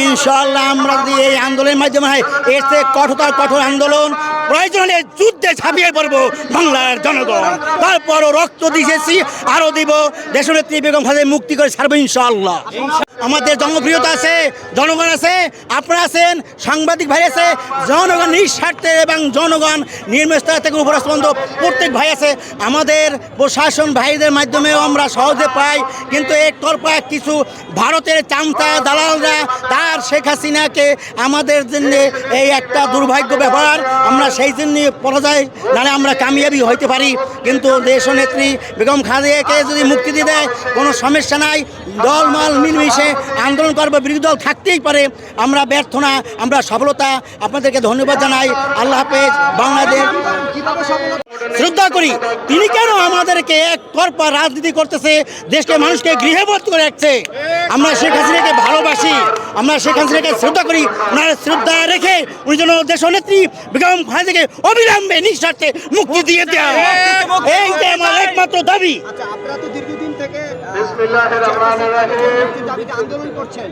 ইনশাল্লাহ আমরা যদি এই আন্দোলনের মাধ্যমে হয়, এর থেকে কঠোর কঠোর আন্দোলন প্রয়োজনে যুদ্ধে ছাপিয়ে পড়ব বাংলার জনগণ। তারপরও রক্ত দিয়েছি আরও দিব। দেশনেত্রী বেগম খালেদা মুক্তি করে ছাড়বো ইনশাল্লাহ আমাদের জনপ্রিয়তা আছে, জনগণ আছে, আপনারা আছেন, সাংবাদিক ভাই আছে, জনগণ নিঃস্বার্থে এবং জনগণ নির্মস্তর থেকে উপরাষ্ট্র প্রত্যেক ভাই আছে। আমাদের প্রশাসন ভাইদের মাধ্যমেও আমরা সহজে পাই, কিন্তু একতরফা কিছু ভারতের চামচা দালালরা, তার শেখ হাসিনাকে আমাদের জন্য এই একটা দুর্ভাগ্য ব্যাপার আমরা সেই জন্য পরাজয়, নাহলে আমরা কামিয়াবি হইতে পারি। কিন্তু দেশনেত্রী বেগম খালেদাকে যদি মুক্তি দিয়ে দেয়, কোনো সমস্যা নাই, দলমাল মিলমিশে আন্দোলন করব, বিরোধী দল থাকতেই পারে। আমরা ব্যর্থ না, আমরা সফলতা আপনাদেরকে ধন্যবাদ জানাই। আল্লাহ হাফেজ, বাংলাদেশ। শ্রদ্ধা করি, তিনি কেন আমাদেরকে এক তরফা রাজনীতি করতেছে, দেশকে মানুষকে গৃহবদ্ধ করে রাখছে? আমরা শেখ হাসিনাকে ভালোবাসি। আমরা সেখান থেকে শ্রদ্ধা করি ওনার শ্রদ্ধা রেখে উনি যেন দেশ নেত্রী বেগম খালেদাকে অবিলম্বে নিঃস্বার্থে মুক্তি দিয়ে দেওয়া এইটাই আমার একমাত্র দাবি। আচ্ছা আপনারা তো দীর্ঘদিন থেকে আন্দোলন করছেন।